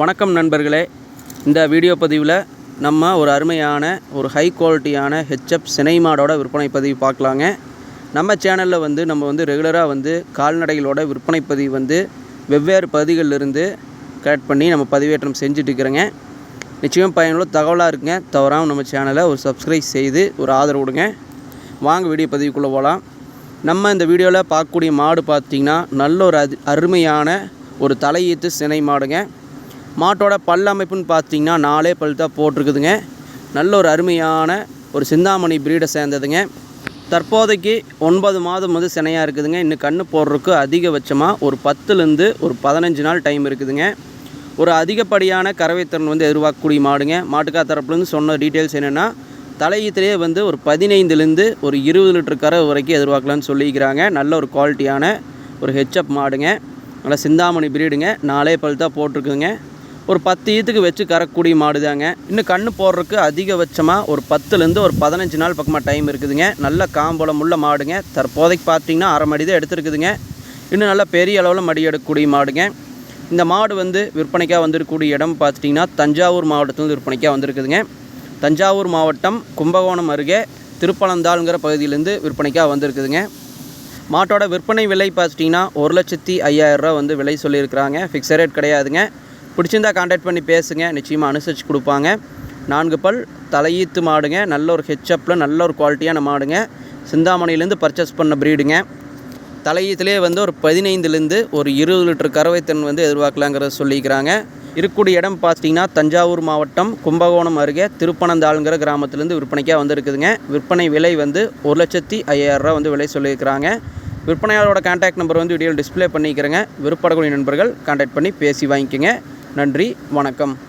வணக்கம் நண்பர்களே. இந்த வீடியோ பதிவில் நம்ம ஒரு அருமையான ஒரு ஹை குவாலிட்டியான ஹெச்எப் சினைமாடோட விற்பனை பதிவு பார்க்கலாங்க. நம்ம சேனலில் வந்து நம்ம வந்து ரெகுலராக வந்து கால்நடைகளோட விற்பனை பதிவு வந்து வெவ்வேறு பகுதிகளிலிருந்து கலெக்ட் பண்ணி நம்ம பதிவேற்றம் செஞ்சுட்டு இருக்கிறோங்க நிச்சயம் பயனுள்ள தகவலாக இருக்குங்க. தவறாமல் நம்ம சேனலை ஒரு சப்ஸ்கிரைப் செய்து ஒரு ஆதரவு கொடுங்க. வாங்க வீடியோ பதிவுக்குள்ளே போகலாம் நம்ம இந்த வீடியோவில் பார்க்கக்கூடிய மாடு பார்த்திங்கன்னா நல்ல ஒரு அருமையான ஒரு தலையீத்து சினை மாடுங்க மாட்டோட பல் அமைப்புன்னு பார்த்தீங்கன்னா நாலே பல் தான் போட்டிருக்குதுங்க. நல்ல ஒரு அருமையான ஒரு சிந்தாமணி பிரீடை சேர்ந்ததுங்க. தற்போதைக்கு ஒன்பது மாதம் வந்து சினையாக இருக்குதுங்க. இன்னும் கண்ணு போடுறதுக்கு அதிகபட்சமாக ஒரு பத்துலேருந்து ஒரு பதினஞ்சு நாள் டைம் இருக்குதுங்க. ஒரு அதிகப்படியான கறவைத்திறன் வந்து எதிர்பார்க்கக்கூடிய மாடுங்க. மாட்டுக்கா தரப்புலேருந்து சொன்ன டீட்டெயில்ஸ் என்னென்னா தலையத்திலேயே வந்து ஒரு பதினைந்துலேருந்து ஒரு இருபது லிட்டர் கறவை வரைக்கும் எதிர்பார்க்கலான்னு சொல்லிக்கிறாங்க நல்ல ஒரு குவாலிட்டியான ஒரு ஹெச்அப் மாடுங்க. நல்லா சிந்தாமணி பிரீடுங்க நாலே பல் தான் போட்டிருக்குங்க ஒரு பத்து ஈத்துக்கு வச்சு கறக்கூடிய மாடு தாங்க. இன்னும் கண்ணு போடுறதுக்கு அதிகபட்சமாக ஒரு பத்துலேருந்து ஒரு பதினஞ்சு நாள் பக்கமாக டைம் இருக்குதுங்க. நல்ல காம்பளம் உள்ள மாடுங்க. தற்போதைக்கு பார்த்தீங்கன்னா அரை மடி தான் எடுத்துருக்குதுங்க. இன்னும் நல்லா பெரிய அளவில் மடி எடுக்கக்கூடிய மாடுங்க. இந்த மாடு வந்து விற்பனைக்காக வந்திருக்கக்கூடிய இடம் பார்த்துட்டிங்கன்னா தஞ்சாவூர் மாவட்டத்தில் விற்பனைக்காக வந்திருக்குதுங்க. தஞ்சாவூர் மாவட்டம் கும்பகோணம் அருகே திருப்பலந்தாளுங்கிற பகுதியிலேருந்து விற்பனைக்காக வந்திருக்குதுங்க. மாட்டோட விற்பனை விலை பார்த்துட்டிங்கன்னா ஒரு லட்சத்தி ஐயாயிரரூவா வந்து விலை சொல்லியிருக்கிறாங்க. ஃபிக்ஸட் ரேட் கிடையாதுங்க. பிடிச்சிருந்தா காண்டாக்ட் பண்ணி பேசுங்க. நிச்சயமாக அனுசரித்து கொடுப்பாங்க. நான்கு பல் தலையீத்து மாடுங்க. நல்ல ஒரு ஹெச்அப்பில் நல்ல ஒரு குவாலிட்டியான மாடுங்க. சிந்தாமணிலேருந்து பர்ச்சேஸ் பண்ண ப்ரீடுங்க தலையீத்துலேயே வந்து ஒரு பதினைந்துலேருந்து ஒரு இருபது லிட்டர் கறவைத்தன் வந்து எதிர்பார்க்கலாங்கிறத சொல்லிக்கிறாங்க. இருக்கக்கூடிய இடம் பார்த்தீங்கன்னா தஞ்சாவூர் மாவட்டம் கும்பகோணம் அருகே திருப்பனந்தாளுங்கிற கிராமத்துலேருந்து விற்பனைக்காக வந்திருக்குதுங்க. விற்பனை விலை வந்து ஒரு லட்சத்தி ஐயாயிரரூவா வந்து விலை சொல்லியிருக்கிறாங்க. விற்பனையாளரோட கான்டாக்ட் நம்பர் வந்து வீடியோவில் டிஸ்ப்ளே பண்ணிக்கிறேங்க. விருப்பப்படக்கூடிய நண்பர்கள் கான்டாக்ட் பண்ணி பேசி வாங்கிக்கோங்க. நன்றி வணக்கம்.